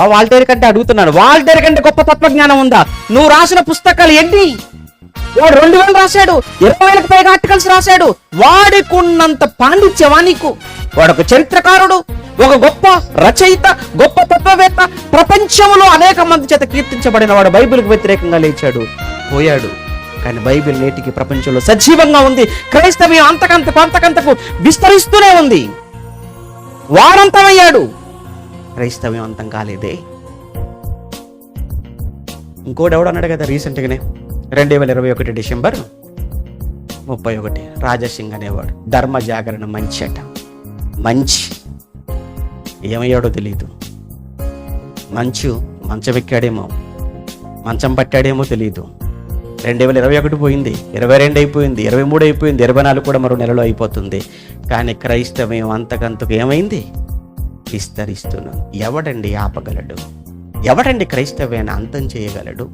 ఆ వాల్టేర్ కంటే అడుగుతున్నాను. వాల్టేర్ కంటే గొప్ప తత్వజ్ఞానం ఉందా? నువ్వు రాసిన పుస్తకాలు ఏంటి? వాడు రెండు వేలు రాశాడు ఇరవై వేలకు పైగా ఆర్టికల్స్ రాశాడు. వాడికున్నంత పాండిత్యమా నీకు? వాడు ఒక చరిత్రకారుడు ఒక గొప్ప రచయిత గొప్ప తత్వవేత్త ప్రపంచంలో అనేక మంది చేత కీర్తించబడిన వాడు బైబిల్కి వ్యతిరేకంగా లేచాడు పోయాడు. కానీ బైబిల్ నేటికి ప్రపంచంలో సజీవంగా ఉంది. క్రైస్తవ్యం అంతకంతకు అంతకంతకు విస్తరిస్తూనే ఉంది. వాడంతమయ్యాడు. క్రైస్తవ్యం అంతం కాలేదే. ఇంకోటి ఎవడు అన్నాడు కదా రీసెంట్గానే రెండు వేల ఇరవై ఒకటి డిసెంబర్ ముప్పై ఒకటి రాజసింగ్ అనేవాడు. ధర్మ జాగరణ మంచి అట. మంచి. ఏమయ్యాడో తెలియదు మంచు మంచం ఎక్కాడేమో. మంచం పట్టాడేమో తెలియదు రెండు వేల ఇరవై ఒకటి పోయింది ఇరవై రెండు అయిపోయింది ఇరవై మూడు అయిపోయింది ఇరవై నాలుగు కూడా మరో నెలలో అయిపోతుంది. కానీ క్రైస్తవ్యం అంతకంతకు ఏమైంది? విస్తరిస్తున్నాం ఎవడండి ఆపగలడు? ఎవడండి క్రైస్తవ్యాన్ని అంతం చేయగలడు?